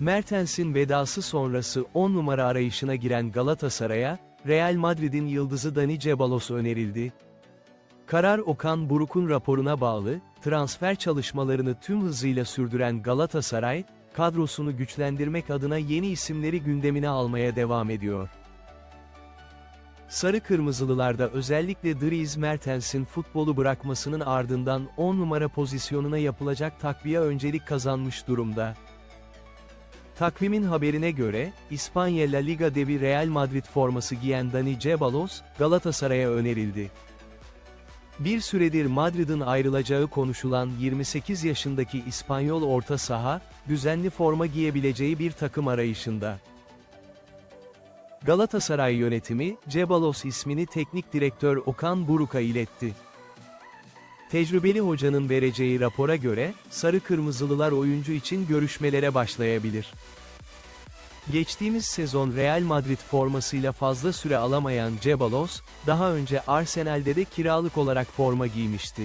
Mertens'in vedası sonrası 10 numara arayışına giren Galatasaray'a, Real Madrid'in yıldızı Dani Ceballos önerildi. Karar Okan Buruk'un raporuna bağlı, transfer çalışmalarını tüm hızıyla sürdüren Galatasaray, kadrosunu güçlendirmek adına yeni isimleri gündemine almaya devam ediyor. Sarı Kırmızılılarda özellikle Dries Mertens'in futbolu bırakmasının ardından 10 numara pozisyonuna yapılacak takviye öncelik kazanmış durumda. Takvimin haberine göre, İspanya La Liga devi Real Madrid forması giyen Dani Ceballos, Galatasaray'a önerildi. Bir süredir Madrid'in ayrılacağı konuşulan 28 yaşındaki İspanyol orta saha, düzenli forma giyebileceği bir takım arayışında. Galatasaray yönetimi, Ceballos ismini teknik direktör Okan Buruk'a iletti. Tecrübeli hocanın vereceği rapora göre, Sarı Kırmızılılar oyuncu için görüşmelere başlayabilir. Geçtiğimiz sezon Real Madrid formasıyla fazla süre alamayan Ceballos, daha önce Arsenal'de de kiralık olarak forma giymişti.